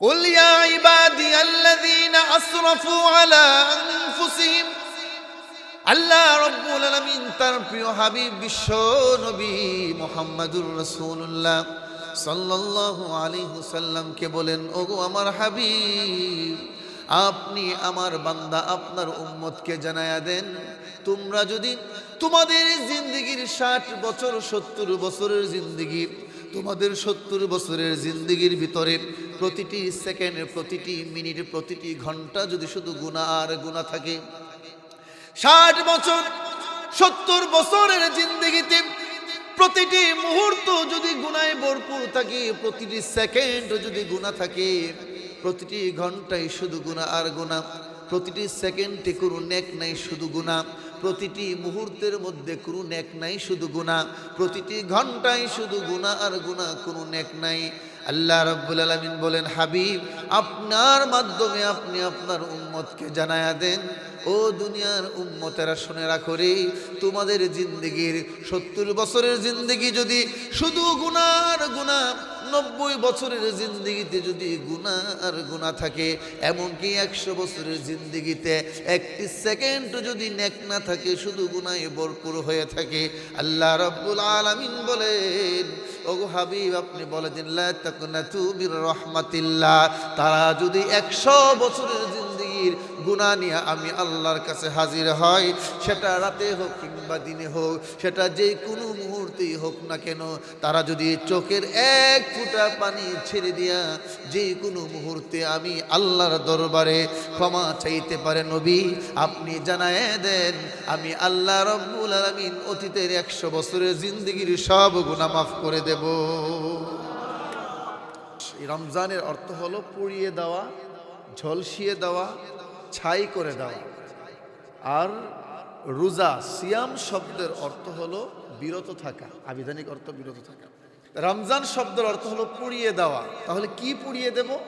قل يا عبادي الذين أسرفوا على أنفسهم আল্লাহ রব্বুল আলমিন তার প্রিয় হাবিব বিশ্ব নবী মোহাম্মদুর রসুল্লাহ সাল্লাল্লাহু আলাইহি সাল্লামকে বলেন ওগো আমার হাবিব আপনি আমার বান্দা আপনার উম্মতকে জানায়া দেন তোমরা যদি তোমাদের জিন্দগির ষাট বছর সত্তর বছরের জিন্দগি তোমাদের সত্তর বছরের জিন্দগির ভিতরে প্রতিটি সেকেন্ড, প্রতিটি মিনিট, প্রতিটি ঘণ্টা যদি শুধু গুণা আর গুণা থাকে, ষাট বছর, সত্তর বছরের জিন্দগিতে প্রতিটি মুহূর্ত যদি গুনায় ভরপুর থাকে, প্রতিটি সেকেন্ড যদি গুণা থাকে, প্রতিটি ঘন্টায় শুধু গুণা আর গুণা প্রতিটি সেকেন্ডে কোনো নেক নাই, শুধু গুণা প্রতিটি মুহূর্তের মধ্যে কোনো নেক নাই, শুধু গুণা প্রতিটি ঘন্টায় শুধু গুণা আর গুণা কোনো নেক নাই। আল্লাহ রব্বুল আলমিন বলেন, হাবিব, আপনার মাধ্যমে আপনি আপনার উম্মতকে জানায়া দেন। ও দুনিয়ার উম্মতেরা শুনে রাখো রে, তোমাদের জিন্দগির সত্তর বছরের জিন্দগি যদি শুধু গুনার গুণা নব্বই বছরের জিন্দিগিতে যদি গুণা আর গুণা থাকে, এমনকি একশো বছরের জিন্দিগিতে একটি সেকেন্ড যদি নেক না থাকে, শুধু গুনায় ভরপুর হয়ে থাকে, আল্লাহ রব্বুল আলমিন বলেন, ওগো হাবিব, আপনি বলে দিন তারা যদি একশো বছরের জিন্দগির গুণা নিয়ে আমি আল্লাহর কাছে হাজির হয় সেটা রাতে হোক কিংবা দিনে হোক, সেটা যে কোনো মুহূর্তেই হোক না কেন, তারা যদি চোখের এক ফুটা পানি ছেড়ে দিয়া যে কোনো মুহূর্তে আমি আল্লাহর দরবারে ক্ষমা চাইতে পারে নবী, আপনি জানায় দেন, আমি আল্লাহ রব্বুল আলমিন অতীতের একশো বছরের জিন্দগির সব গুণা মাফ করে দেব। রমজানের অর্থ হলো পুড়িয়ে দেওয়া, ঝলসিয়ে দেওয়া ছাই করে দেওয়া আর রোজা, সিয়াম শব্দের অর্থ হলো বিরত থাকা, আবিধানিক অর্থ বিরত থাকা। রমজান শব্দের অর্থ হলো পুড়িয়ে দেওয়া। তাহলে কি পুড়িয়ে দেব?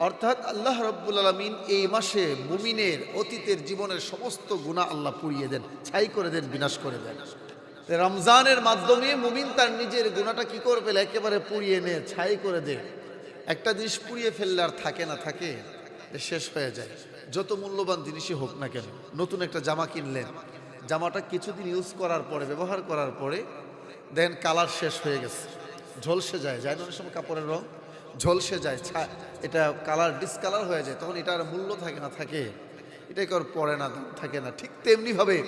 অর্থাৎ আল্লাহ রব্বুল আলমিন এই মাসে মুমিনের অতীতের জীবনের সমস্ত গুণা আল্লাহ পুড়িয়ে দেন, ছাই করে দেন, বিনাশ করে দেন। রমজানের মাধ্যমে মুমিন তার নিজের গুণাটা কি করবে? একেবারে পুড়িয়ে নে, ছাই করে দে। একটা জিনিস পুড়িয়ে ফেললে আর থাকে না, থাকে। শেষ হয়ে যায়। যত মূল্যবান জিনিসই হোক না কেন, নতুন একটা জামা কিনলেন। জামাটা কিছুদিন ইউজ করার পরে, ব্যবহার করার পরে দেন কালার শেষ হয়ে গেছে। ঝলসে যায় যায় অনেক সময় কাপড়ের রং? ঝলসে যায়, ছা- এটা কালার ডিসকালার হয়ে যায়, তখন এটার মূল্য থাকে না, থাকে। এটা কেউ পরে না থাকে না। ঠিক তেমনি ভাবে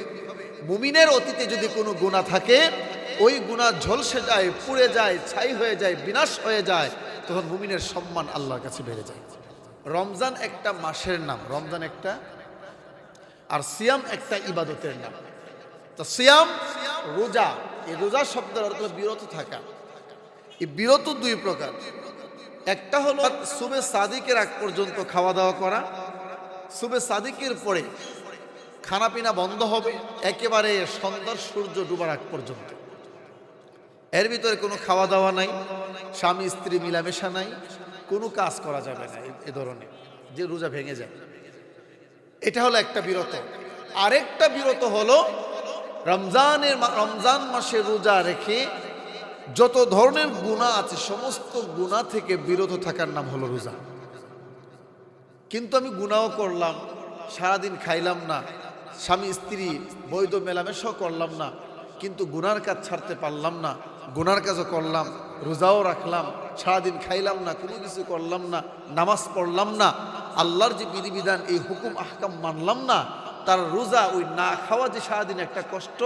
মুমিনের অতীতে যদি কোনো গুণা থাকে, ওই গুণা ঝলসে যায়, পুড়ে যায়, ছাই হয়ে যায়, বিনাশ হয়ে যায়, তখন মুমিনের সম্মান আল্লাহর কাছে বেড়ে যায়। রমজান একটা মাসের নাম, রমজান একটা, আর সিয়াম একটা ইবাদতের নাম। তো সিয়াম, রোজা, এই রোজা শব্দের অর্থ বিরত থাকা। এই বিরত দুই প্রকার। একটা হলো সুবে সাদিকের আগ পর্যন্ত খাওয়া দাওয়া করা। সুবে সাদিকের পরে খানাপিনা বন্ধ হবে, একেবারে সন্ধ্যার সূর্য ডুবার আগ পর্যন্ত। এর ভিতরে কোনো খাওয়া দাওয়া নাই স্বামী স্ত্রী মিলামেশা নাই কোনো কাজ করা যাবে না এ- ধরনের, যে রোজা ভেঙে যায় এটা হলো একটা বিরত। আরেকটা বিরত হলো রমজানের রমজান মাসে রোজা রেখে যত ধরনের গুণা আছে, সমস্ত গুণা থেকে বিরত থাকার নাম হলো রোজা। কিন্তু আমি গুণাও করলাম, সারাদিন খাইলাম না, স্বামী, স্ত্রী, বৈধ মেলামেশাও করলাম না, কিন্তু গুনার কাজ ছাড়তে পারলাম না গুনার কাজও করলাম রোজাও রাখলাম, সারাদিন খাইলাম না, কোনো কিছু করলাম না, নামাজ পড়লাম না, আল্লাহর যে বিধিবিধান, এই হুকুম, আহকাম মানলাম না, তার রোজা ওই না খাওয়া যে সারাদিন একটা কষ্ট,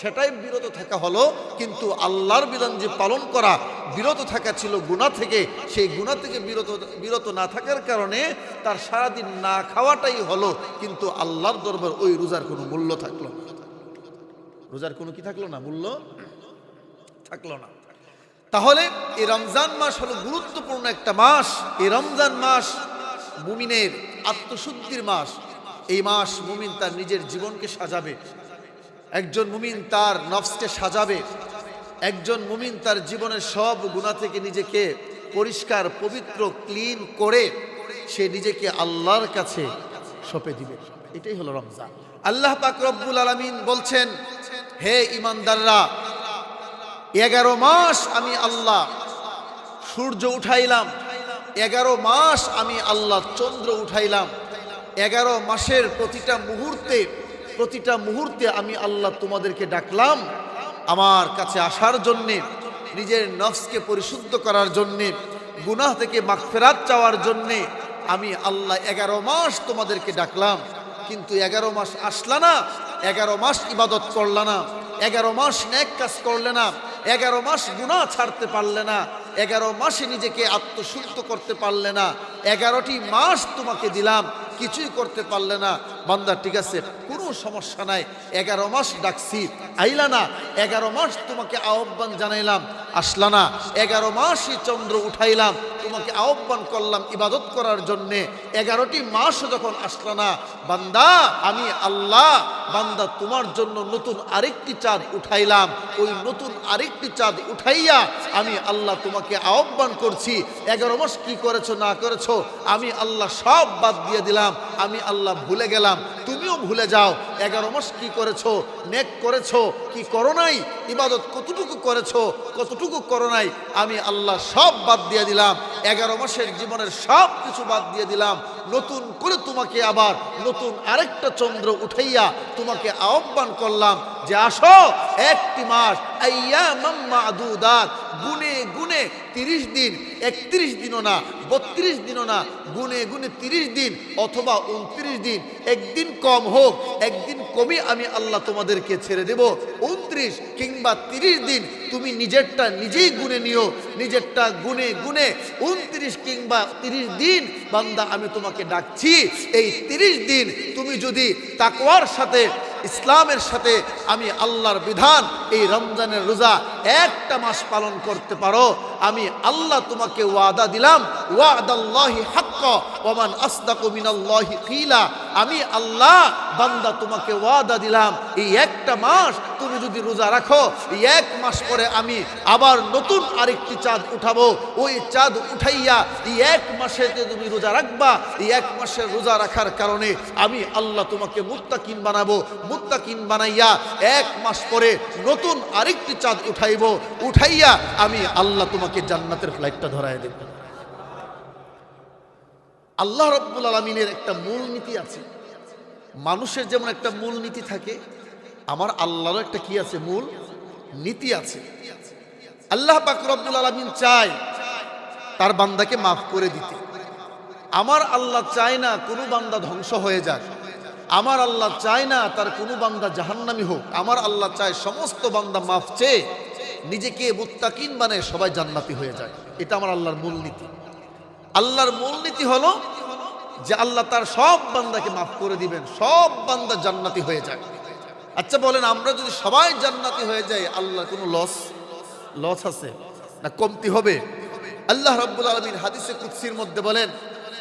সেটাই বিরত থাকা হলো, কিন্তু আল্লাহর বিধান যে পালন করা, বিরত থাকা ছিল গুণা থেকে, সেই গুণা থেকে বিরত বিরত না থাকার কারণে তার সারাদিন না খাওয়াটাই হলো, কিন্তু আল্লাহর দরবার ওই রোজার কোনো মূল্য থাকল। রোজার কোনো কি থাকল না মূল্য থাকল না তাহলে এই রমজান মাস হলো গুরুত্বপূর্ণ একটা মাস। এই রমজান মাস মুমিনের আত্মশুদ্ধির মাস। এই মাস মুমিন তার নিজের জীবনকে সাজাবে। একজন মুমিন তার নফসকে সাজাবে। একজন মুমিন তার জীবনের সব গুণা থেকে নিজেকে পরিষ্কার, পবিত্র, ক্লিন করে সে নিজেকে আল্লাহর কাছে সঁপে দিবে। এটাই হলো রমজান। আল্লাহ পাক রব্বুল আলমিন বলছেন, হে ইমানদাররা এগারো মাস আমি আল্লাহ সূর্য উঠাইলাম। এগারো মাস আমি আল্লাহ চন্দ্র উঠাইলাম। এগারো মাসের প্রতিটা মুহূর্তে প্রতিটা মুহূর্তে আমি আল্লাহ তোমাদেরকে ডাকলাম আমার কাছে আসার জন্যে, নিজের নফসকে পরিশুদ্ধ করার জন্যে, গুনাহ থেকে মাগফেরাত চাওয়ার জন্যে আমি আল্লাহ এগারো মাস তোমাদেরকে ডাকলাম। কিন্তু এগারো মাস আসলা না এগারো মাস ইবাদত করলা না এগারো মাস ন্যাক কাজ করলে না এগারো মাস গুণা ছাড়তে পারলে না, এগারো মাসে নিজেকে আত্মশুদ্ধ করতে পারলে না, এগারোটি মাস তোমাকে দিলাম, কিছুই করতে পারলে না। বান্দা, ঠিক আছে, কোনো সমস্যা নাই, এগারো মাস ডাকছি। আইলা না, এগারো মাস তোমাকে আহ্বান জানাইলাম, আসলা না। এগারো মাসই চন্দ্র উঠাইলাম, তোমাকে আহ্বান করলাম ইবাদত করার জন্যে। এগারোটি মাস যখন আসলা না, বান্দা, আমি আল্লাহ, বান্দা, তোমার জন্য নতুন আরেকটি চাঁদ উঠাইলাম। ওই নতুন আরেকটি চাঁদ উঠাইয়া আমি আল্লাহ তোমাকে আহ্বান করছি, এগারো মাস কি করেছ, না করেছ, আমি আল্লাহ সব বাদ দিয়ে দিলাম, আমি আল্লাহ ভুলে গেলাম। দিলাম তুমি তুমিও ভুলে যাও। এগারো মাস কি করেছ? নেক করেছ? কি করো নাই? ইবাদত কতটুকু করেছ? কতটুকু করো নাই? আমি আল্লাহ সব বাদ দিয়ে দিলাম। এগারো মাসের জীবনের সব কিছু বাদ দিয়ে দিলাম। নতুন করে তোমাকে আবার নতুন আরেকটা চন্দ্র উঠাইয়া তোমাকে আহ্বান করলাম যে আসো, একটি মাস গুনে গুনে তিরিশ দিন, একত্রিশ দিনও না, বত্রিশ দিনও না, গুনে গুনে তিরিশ দিন অথবা উনত্রিশ দিন, একদিন কম হোক, একদিন কমই আমি আল্লাহ তোমাদেরকে ছেড়ে দেব। উনত্রিশ কিংবা তিরিশ দিন তুমি নিজেরটা নিজেই গুনে নিও, নিজেরটা গুনে গুনে উনত্রিশ কিংবা তিরিশ দিন বান্দা আমি তোমাকে ডাকছি। এই তিরিশ দিন তুমি যদি তাকওয়ার সাথে ইসলামের সাথে আমি আল্লাহর বিধান, এই রমজানের রোজা একটা মাস পালন করতে পারো। আমি আল্লাহ তোমাকে ওয়াদা দিলাম, ওয়াদাল্লাহি হাক্ক আমি আল্লাহ, বান্দা তোমাকে ওয়াদা দিলাম, এই একটা মাস তুমি যদি রোজা রাখো, এক মাস পরে আমি আবার নতুন আরেকটি চাঁদ উঠাবো। ওই চাঁদ উঠাইয়া এই এক মাসেতে তুমি রোজা রাখবা এই এক মাসের রোজা রাখার কারণে আমি আল্লাহ তোমাকে মুত্তাকিন বানাবো। মুত্তাকিন বানাইয়া এক মাস পরে নতুন আরেকটি চাঁদ উঠাইব। উঠাইয়া আমি আল্লাহ তোমাকে জান্নাতের ফ্লাইটটা ধরাই দেব। আল্লাহ রব্বুল আলমিনের একটা মূল নীতি আছে। মানুষের যেমন একটা মূল নীতি থাকে আমার আল্লাহর একটা কি আছে? মূল নীতি আছে। আল্লাহ পাক রব্বুল আলমিন চায় তার বান্দাকে মাফ করে দিতে। আমার আল্লাহ চায় না কোনো বান্দা ধ্বংস হয়ে যাক। আমার আল্লাহ চায় না তার কোনো বান্দা জাহান্নামি হোক। আমার আল্লাহ চায় সমস্ত বান্দা মাফ চেয়ে নিজেকে মুত্তাকিন মানে সবাই জান্নাতি হয়ে যায়। এটা আমার আল্লাহর মূলনীতি আল্লাহর মূলনীতি হলো যে আল্লাহ তার সব বান্দাকে মাফ করে দিবেন, সব বান্দা জান্নাতি হয়ে যায় আচ্ছা বলেন, আমরা যদি সবাই জান্নাতি হয়ে যাই আল্লাহ কোনো লস লস আছে? না কমতি হবে? আল্লাহ রব্বুল আলমিন হাদিসে কুৎসির মধ্যে বলেন,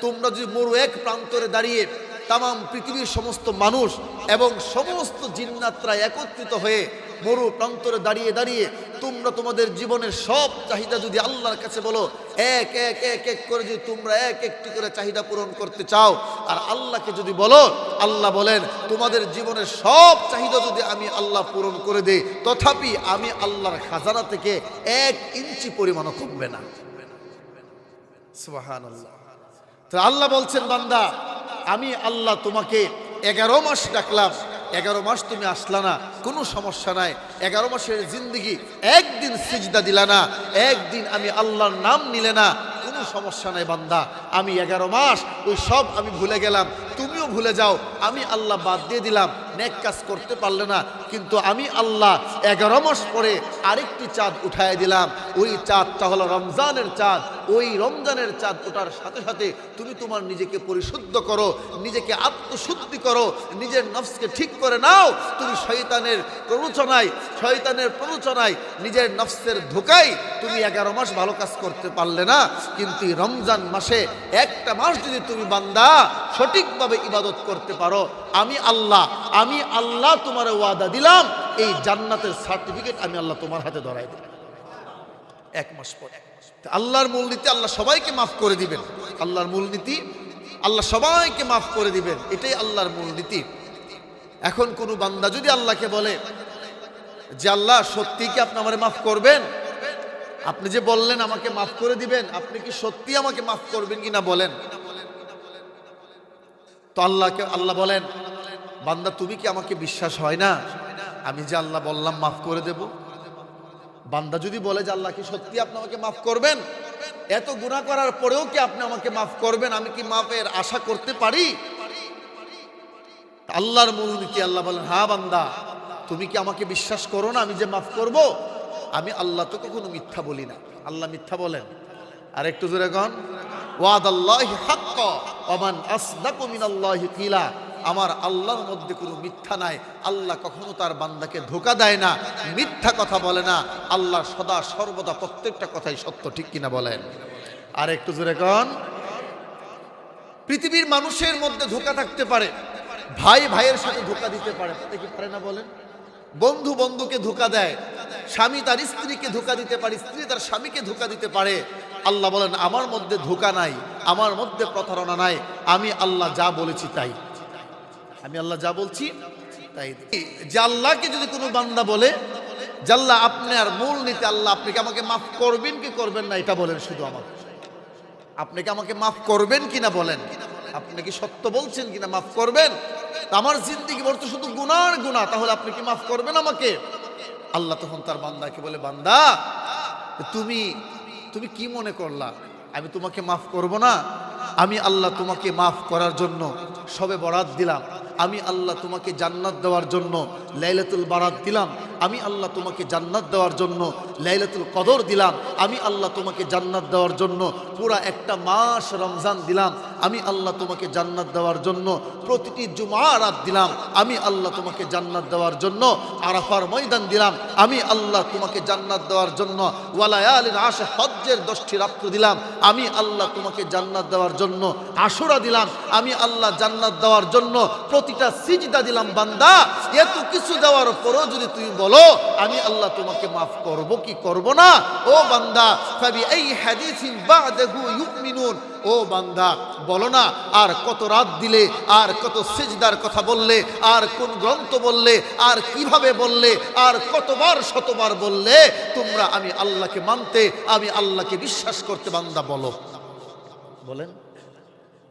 তোমরা যদি মরু এক প্রান্তরে দাঁড়িয়ে তাম পৃথিবীর সমস্ত মানুষ এবং সমস্ত জিন্নাত্রা একত্রিত হয়ে মরু প্রান্তরে দাঁড়িয়ে দাঁড়িয়ে তোমরা তোমাদের জীবনের সব চাহিদা যদি আল্লাহর কাছে বলো এক এক এক এক করে যদি তোমরা এক একটি করে চাহিদা পূরণ করতে চাও, আর আল্লাহকে যদি বলো, আল্লাহ বলেন, তোমাদের জীবনের সব চাহিদা যদি আমি আল্লাহ পূরণ করে দেই, তথাপি আমি আল্লাহর খাজানা থেকে এক ইঞ্চি পরিমাণও কমবে না। আল্লাহ বলছেন, বান্দা, আমি আল্লাহ তোমাকে এগারো মাস ডাকলাম এগারো মাস তুমি আসলা না, কোনো সমস্যা নাই। এগারো মাসের জিন্দগি, একদিন সিজদা দিলা না, একদিন আমি আল্লাহর নাম নিলে না, কোনো সমস্যা নাই বান্দা। আমি এগারো মাস, ওই সব আমি ভুলে গেলাম। তুমিও ভুলে যাও, আমি আল্লাহ বাদ দিয়ে দিলাম। নেক কাজ করতে পারলে না, কিন্তু আমি আল্লাহ এগারো মাস পরে আরেকটি চাঁদ উঠায় দিলাম। ওই চাঁদটা হলো রমজানের চাঁদ। ওই রমজানের চাঁদ ওঠার সাথে সাথে তুমি তোমার নিজেকে পরিশুদ্ধ করো, নিজেকে আত্মশুদ্ধি করো, নিজের নফসকে ঠিক করে নাও। তুমি শয়তানের প্ররোচনায় শয়তানের প্ররোচনায় নিজের নফসের ধোকায় তুমি এগারো মাস ভালো কাজ করতে পারলে না। কিন্তু রমজান মাসে একটা মাস যদি তুমি বান্দা, সঠিকভাবে ইবাদত করতে পারো, আমি আল্লাহ আমি আল্লাহ তোমার ওয়াদা দিলাম, এই জান্নাতের সার্টিফিকেট আমি আল্লাহ তোমার হাতে ধরাই দিলাম এক মাস পর আল্লাহর মূলনীতি আল্লাহ সবাইকে মাফ করে দিবেন। আল্লাহর মূলনীতি আল্লাহ সবাইকে মাফ করে দিবেন। এটাই আল্লাহর মূলনীতি। এখন কোনো বান্দা যদি আল্লাহকে বলে যে, আল্লাহ সত্যি কি আপনি আমারে মাফ করবেন? আপনি যে বললেন আমাকে মাফ করে দিবেন, আপনি কি সত্যি আমাকে মাফ করবেন কিনা বলেন? তো আল্লাহকে, আল্লাহ বলেন, বান্দা, তুমি কি আমাকে বিশ্বাস হয় না? আমি যে আল্লাহ বললাম মাফ করে দেব। বান্দা যদি বলে যে আল্লাহ কি সত্যি আপনি আমাকে মাফ করবেন? এত গুনাহ করার পরেও কি আপনি আমাকে মাফ করবেন? আমি কি মাফের আশা করতে পারি? আল্লাহর মূল নীতি, আল্লাহ বলেন হ্যাঁ বান্দা, তুমি কি আমাকে বিশ্বাস করো না আমি যে মাফ করব? আমি আল্লাহ তো কখনো মিথ্যা বলি না। আল্লাহ মিথ্যা বলেন। আর একটু জোরে কন। ওয়াদ আল্লাহ হাক্ক ওমান আসদাকু কিলা। আমার আল্লাহর মধ্যে কোনো মিথ্যা নাই। আল্লাহ কখনো তার বান্দাকে ধোকা দেয় না, মিথ্যা কথা বলে না। আল্লাহ সদা সর্বদা প্রত্যেকটা কথাই সত্য, ঠিক কিনা বলেন? আর একটু জোরে কন। পৃথিবীর মানুষের মধ্যে ধোকা থাকতে পারে। ভাই ভাইয়ের সাথে ধোকা দিতে পারে। কি পারে না বলেন? বন্ধু বন্ধুকে ধোকা দেয়। স্বামী তার স্ত্রীকে ধোকা দিতে পারে, স্ত্রী তার স্বামীকে ধোকা দিতে পারে। আল্লাহ বলেন, আমার মধ্যে ধোকা নাই, আমার মধ্যে প্রতারণা নাই, আমি আল্লাহ যা বলেছি তাই। আমি আল্লাহ যা বলছি, তাই যে আল্লাহকে যদি কোনো বান্দা বলে জাল্লাহ আপনার মূল নীতি আল্লাহ, আপনি কি আমাকে মাফ করবেন কি করবেন না, এটা বলেন শুধু আমাকে। আপনি কি আমাকে মাফ করবেন কিনা বলেন? আপনি কি সত্য বলছেন কিনা মাফ করবেন? আমার জিন্দিগি বলতো শুধু গুনার গুণা তাহলে আপনি কি মাফ করবেন আমাকে? আল্লাহ তখন তার বান্দাকে বলে, বান্দা, তুমি তুমি কি মনে করলা? আমি তোমাকে মাফ করব না। আমি আল্লাহ তোমাকে মাফ করার জন্য সবে বরাত দিলাম। আমি আল্লাহ তোমাকে জান্নাত দেওয়ার জন্য লাইলাতুল বারাত দিলাম। আমি আল্লাহ তোমাকে জান্নাত দেওয়ার জন্য লাইলাতুল কদর দিলাম। আমি আল্লাহ তোমাকে জান্নাত দেওয়ার জন্য পুরা একটা মাস রমজান দিলাম। আমি আল্লাহ তোমাকে জান্নাত দেওয়ার জন্য প্রতিটি জুমা রাত দিলাম। আমি আল্লাহ তোমাকে জান্নাত দেওয়ার জন্য আরাফার ময়দান দিলাম। আমি আল্লাহ তোমাকে জান্নাত দেওয়ার জন্য ওয়ালায়ালিন আশে হজ্জের দশটি রাত্র দিলাম। আমি আল্লাহ তোমাকে জান্নাত দেওয়ার জন্য আশুরা দিলাম। আমি আল্লাহ জান্নাত দেওয়ার জন্য প্রতিটা সিজদা দিলাম, বান্দা। এত কিছু দেওয়ার পরও যদি তুমি বলো, আমি আল্লাহ তোমাকে মাফ করব কি করব না? ও বান্দা ফাবি এই হাদিসিন বাদাহু ইউমিনুন। ও বান্দা, বলো না, আর কত রাত দিলে, আর কত সিজদার কথা বললে, আর কোন গ্রন্থ বললে, আর কীভাবে বললে, আর কতবার, শতবার বললে, তোমরা আমি আল্লাহকে মানতে, আমি আল্লাহকে বিশ্বাস করতে, বান্দা, বলো। বলেন।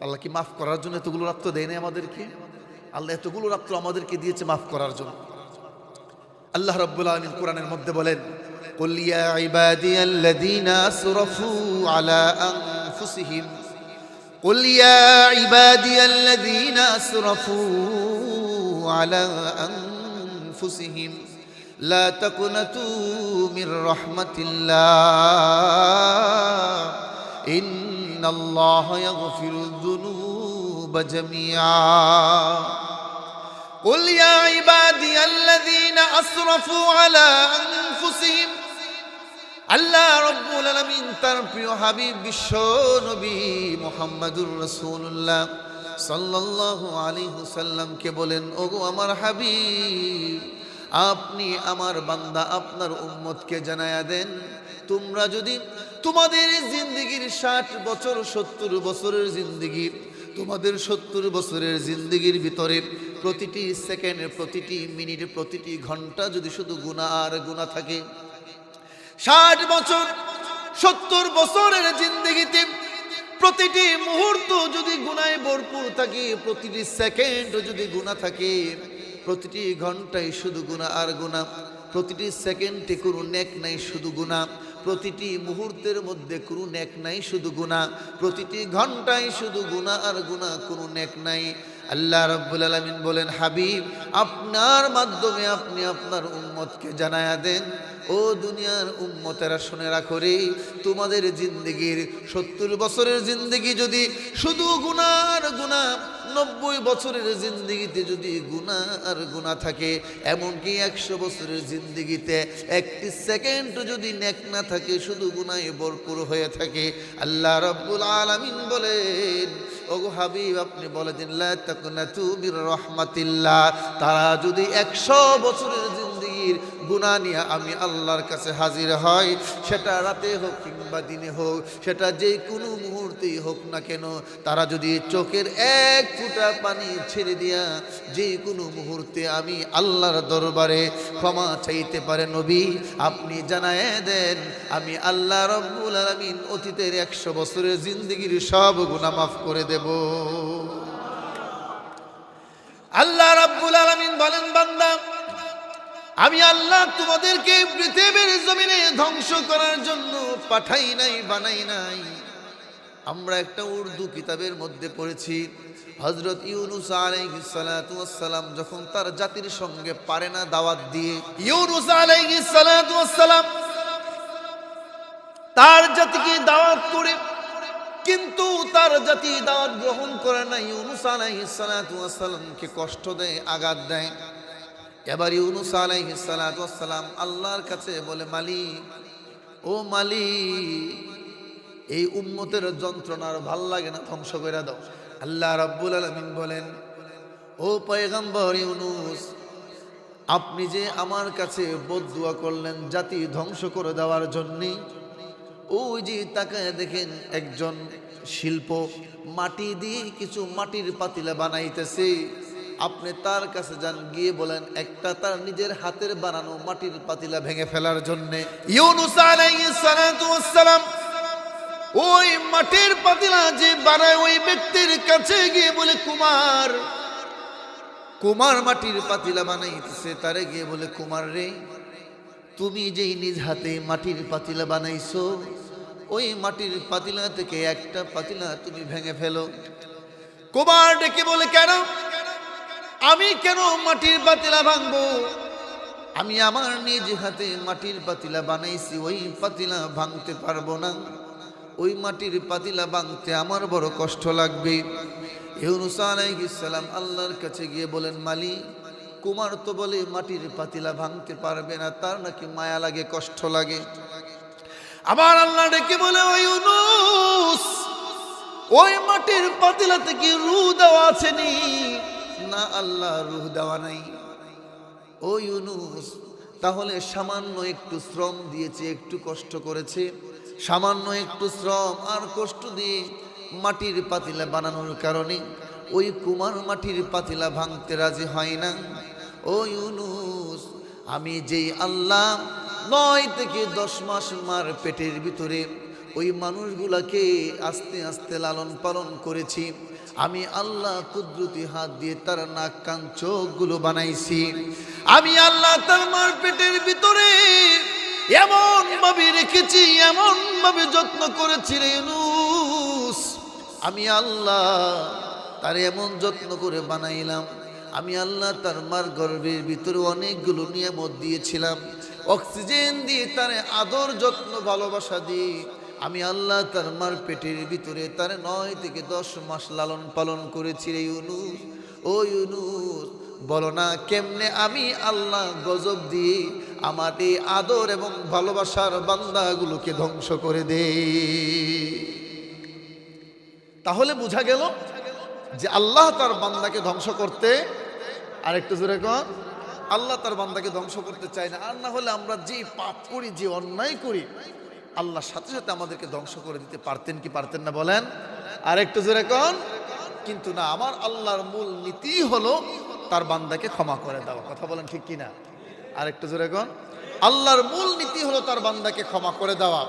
আল্লাহ কি মাফ করার জন্য এতগুলো রাত্র দেয়নি আমাদেরকে আল্লাহ এতগুলো রাত্র আমাদেরকে দিয়েছে মাফ করার জন্য আল্লাহ রাব্বুল আলামিন কোরআনের মধ্যে বলেন قل يا عبادي الذين اسرفوا على انفسهم قل يا عبادي الذين اسرفوا على انفسهم لا تقنطوا من رحمة الله إن الله يغفر الذنوب جميعا قل يا عبادي الذين أسرفوا على أنفسهم আল্লাহ রব্বুল আলামিন তার প্রিয় হাবিব বিশ্ব নবী মুহাম্মাদুর রাসূলুল্লাহ সাল্লাল্লাহু আলাইহি সাল্লামকে বলেন ওগো আমার হাবিব আপনি আমার বান্দা আপনার উম্মতকে জানায়া দেন তোমরা যদি তোমাদের জিন্দগির ষাট বছর, সত্তর বছরের জিন্দগি। তোমাদের সত্তর বছরের জিন্দগির ভিতরে প্রতিটি সেকেন্ড, প্রতিটি মিনিট, প্রতিটি ঘণ্টা যদি শুধু গুণা আর গুণা থাকে। ষাট বছর, সত্তর বছরের জিন্দগিতে প্রতিটি মুহূর্ত যদি গুনায় ভরপুর থাকে, প্রতিটি সেকেন্ড যদি গুণা থাকে, প্রতিটি ঘন্টায় শুধু গুণা আর গুণা, প্রতিটি সেকেন্ডে কোনো নেক নাই, শুধু গুণা। প্রতিটি মুহূর্তের মধ্যে কোনো নেক নাই, শুধু গুণা প্রতিটি ঘন্টায় শুধু গুণা আর গুণা কোনো নেক নাই। আল্লাহ রাব্বুল আলামিন বলেন, হাবিব, আপনার মাধ্যমে আপনি আপনার উম্মতকে জানায়া দেন। ও দুনিয়ার উম্মতেরা শুনে রাখো রে, তোমাদের জিন্দগির সত্তর বছরের জিন্দগি যদি শুধু গুনার গুণা নব্বই বছরের জিন্দিগিতে যদি গুণা আর গুণা থাকে, এমনকি একশো বছরের জিন্দিগিতে একটি সেকেন্ড যদি নেক না থাকে, শুধু গুনায় ভরপুর হয়ে থাকে, আল্লাহ রব্বুল আলমিন বলেন, ওগো হাবিব, আপনি বলে দিন তারা যদি একশো বছরের জিন্দগির গুণা নিয়ে আমি আল্লাহর কাছে হাজির হয় সেটা রাতে হোক কিংবা দিনে হোক, সেটা যে কোনো মুহূর্তেই হোক না কেন, তারা যদি চোখের এক ফুটা পানি ছেড়ে দিয়া যে কোনো মুহূর্তে আমি আল্লাহর দরবারে ক্ষমা চাইতে পারে নবী, আপনি জানায় দেন, আমি আল্লাহ রব্বুল আলমিন অতীতের একশো বছরের জিন্দগির সব গুণা মাফ করে দেব। আল্লাহ রাব্বুল আলামিন বলেন, বান্দা আমি আল্লাহ তোমাদেরকে পৃথিবীর জমিনে ধ্বংস করার জন্য পাঠাই নাই, বানাই নাই। আমরা একটা উর্দু কিতাবের মধ্যে পড়েছি হজরত ইউনুস আলাইহিস সালাতু ওয়াস সালাম যখন তার জাতির সঙ্গে পারে না দাওয়াত দিয়ে, ইউনুস আলাইহিস সালাতু ওয়াস তার জাতিকে দাওয়াত করে, কিন্তু তার জাতি দাওয়াত গ্রহণ করে না, ইউনুস আলাইহিস সালাতু ওয়াস কষ্ট দেয়, আঘাত দেয়। এবার ইউনুস আলাইহিস সালাতু ওয়াস সালাম আল্লাহর কাছে বলে, মালিক, ও মালিক, এই উম্মতের যন্ত্রণার ভালো লাগে না, ধ্বংস করে দাও। আল্লাহ রাব্বুল আলামিন বলেন, ও পয়গম্বর ইউনুস, আপনি যে আমার কাছে বদুয়া করলেন জাতি ধ্বংস করে দেওয়ার জন্যে, ওই যে তাকায় দেখেন একজন শিল্প মাটি দিয়ে কিছু মাটির পাতিলা বানাইতেছে। আপনি তার কাছে যান, গিয়ে বলেন, একটা তার নিজের হাতের বানানো মাটির পাতিলা ভেঙে ফেলার জন্যে। ওই মাটির পাতিলা যে বানায়, ওই ব্যক্তির কাছে গিয়ে বলে, কুমার কুমার মাটির পাতিলা বানাইতেছে। তারে গিয়ে বলে, কুমার রে, তুমি যেই নিজ হাতে মাটির পাতিলা বানাইছো, ওই মাটির পাতিলা থেকে একটা পাতিলা তুমি ভেঙে ফেলো। কুমার ডেকে বলে, কেন? আমি কেন মাটির পাতিলা ভাঙবো? আমি আমার নিজ হাতে মাটির পাতিলা বানাইছি, ওই পাতিলা ভাঙতে পারব না। ওই মাটির পাতিলা ভাঙতে আমার বড় কষ্ট লাগবে। ইউনুস আল্লাহর কাছে গিয়ে বলেন, মালিক, কুমার তো বলে মাটির পাতিলা ভাঙতে পারবে না, তার নাকি মায়া লাগে, কষ্ট লাগে। আবার আল্লাহ ডেকে বলে, ওই ওই মাটির পাতিলা থেকে রু দেওয়া আছে নি? না আল্লাহ রুহ দেওয়া নাই। ও ইউনুস, তাহলে সামান্য একটু শ্রম দিয়েছে, একটু কষ্ট করেছে। সামান্য একটু শ্রম আর কষ্ট দিয়ে মাটির পাতিলা বানানোর কারণে ওই কুমার মাটির পাতিলা ভাঙতে রাজি হয় না। ও ইউনুস, আমি যেই আল্লাহ নয় থেকে দশ মাস মার পেটের ভিতরে ওই মানুষগুলাকে আস্তে আস্তে লালন পালন করেছি। আমি আল্লাহ কুদরতি হাত দিয়ে তার নাক, কান, চোখগুলো বানাইছি। আমি আল্লাহ তার মার পেটের ভিতরে এমন ভাবে রেখেছি, এমন ভাবে যত্ন করেছি রে ইউনুস। আমি আল্লাহ তার এমন যত্ন করে বানাইলাম। আমি আল্লাহ তার মার গর্ভের ভিতরে অনেকগুলো নিয়ামত দিয়েছিলাম। অক্সিজেন দিয়ে তার আদর, যত্ন, ভালোবাসা দিয়ে আমি আল্লাহ তার মার পেটের ভিতরে তার নয় থেকে দশ মাস লালন পালন করেছি রে ইউনুস। ও ইউনুস, বলো না কেমনে আমি আল্লাহ গজব দিয়ে আমার এই আদর এবং ভালোবাসার বান্দাগুলোকে ধ্বংস করে দে তাহলে বোঝা গেল যে আল্লাহ তার বান্দাকে ধ্বংস করতে আর একটু জোরে কন। আল্লাহ তার বান্দাকে ধ্বংস করতে চায় না। আর না হলে আমরা যে পাপ করি, যে অন্যায় করি আল্লাহ সাথে সাথে আমাদেরকে ধ্বংস করে দিতে পারতেন কি পারতেন না বলেন? আর একটু জোরে কন? কিন্তু না, আমার আল্লাহর মূল নীতি হলো তার বান্দাকে ক্ষমা করে দেওয়া। কথা বলেন ঠিক কিনা? আর একটু জোরে কন? আল্লাহর মূল নীতি হলো তার বান্দাকে ক্ষমা করে দেওয়া।